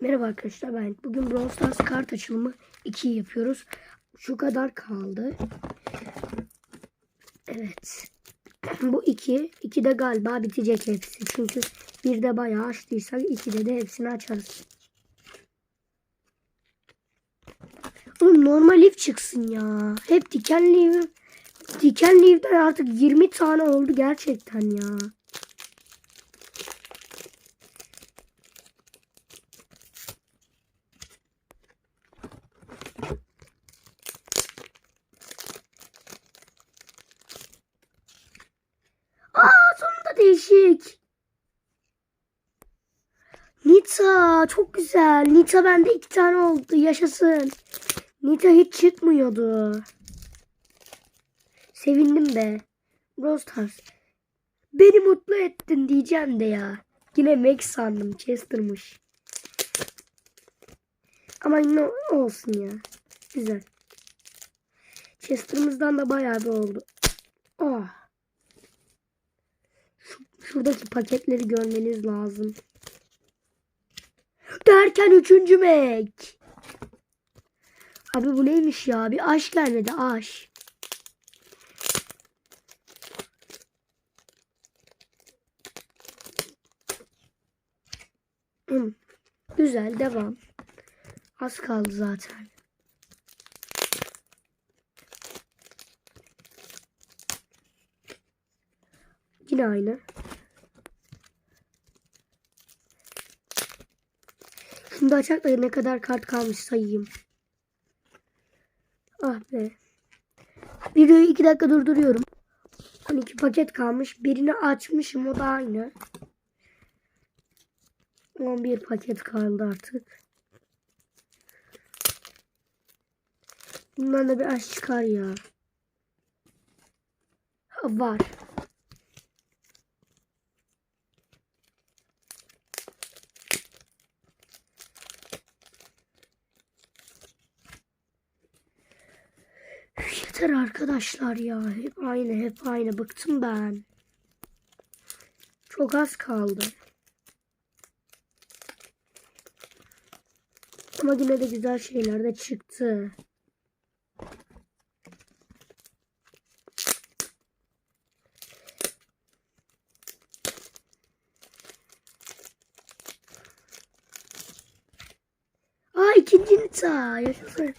Merhaba arkadaşlar ben. Bugün Brawl Stars kart açılımı 2 yapıyoruz. Şu kadar kaldı. Evet. Bu 2. 2 de galiba bitecek hepsi. Çünkü bir de bayağı açtıysak 2'de de hepsini açarız. Oğlum normal if çıksın ya. Hep dikenli if. Dikenli if'ten artık 20 tane oldu gerçekten ya. Aa sonunda değişik. Nita çok güzel. Nita bende iki tane oldu. Yaşasın. Nita hiç çıkmıyordu. Sevindim be. Brawl Stars. Beni mutlu ettin diyeceğim de ya. Yine Max sandım. Chester'mış. Ama yine olsun ya. Güzel. Chester'ımızdan da bayağı bir oldu. Ah. Şuradaki paketleri görmeniz lazım. Derken üçüncü mek. Abi bu neymiş ya? Bir aş gelmedi aş. Hmm, Güzel devam. Az kaldı zaten. Yine aynı. Şimdi açak da ne kadar kart kalmış sayayım. Ah be. Videoyu iki dakika durduruyorum. 12 paket kalmış. Birini açmışım o da aynı. 11 paket kaldı artık. Bundan da bir aş çıkar ya. Ha, var. Yeter arkadaşlar ya. Hep aynı hep aynı. Bıktım ben. Çok az kaldı. Ama yine de güzel şeyler de çıktı. Aa ikinci nita. Yaşasın.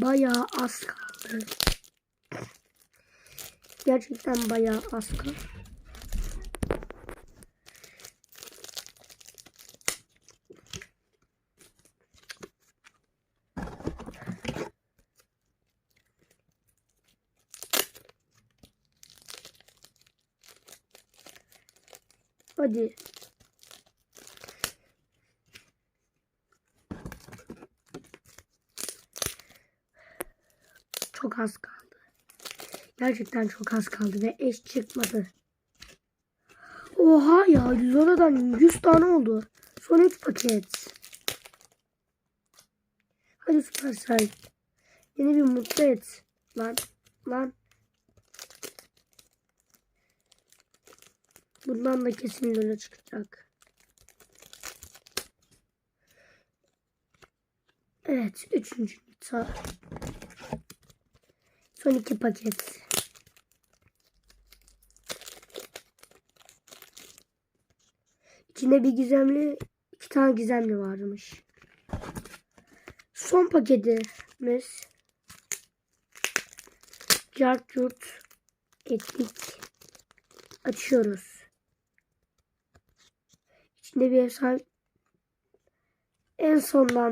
Bayağı az kaldı. Gerçekten bayağı az kaldı. Hadi. Çok az kaldı. Gerçekten çok az kaldı ve eş çıkmadı. Oha ya 100 oradan 100 tane oldu. Son 3 paket. Hadi Supercell. Beni bir mutlu et. Lan. Lan. Bundan da kesin öyle çıkacak. Evet. Üçüncü nita. Son iki paket. İçinde bir gizemli, iki tane gizemli varmış. Son paketimiz. Carturt etnik. Açıyoruz. İçinde bir efsane en sondan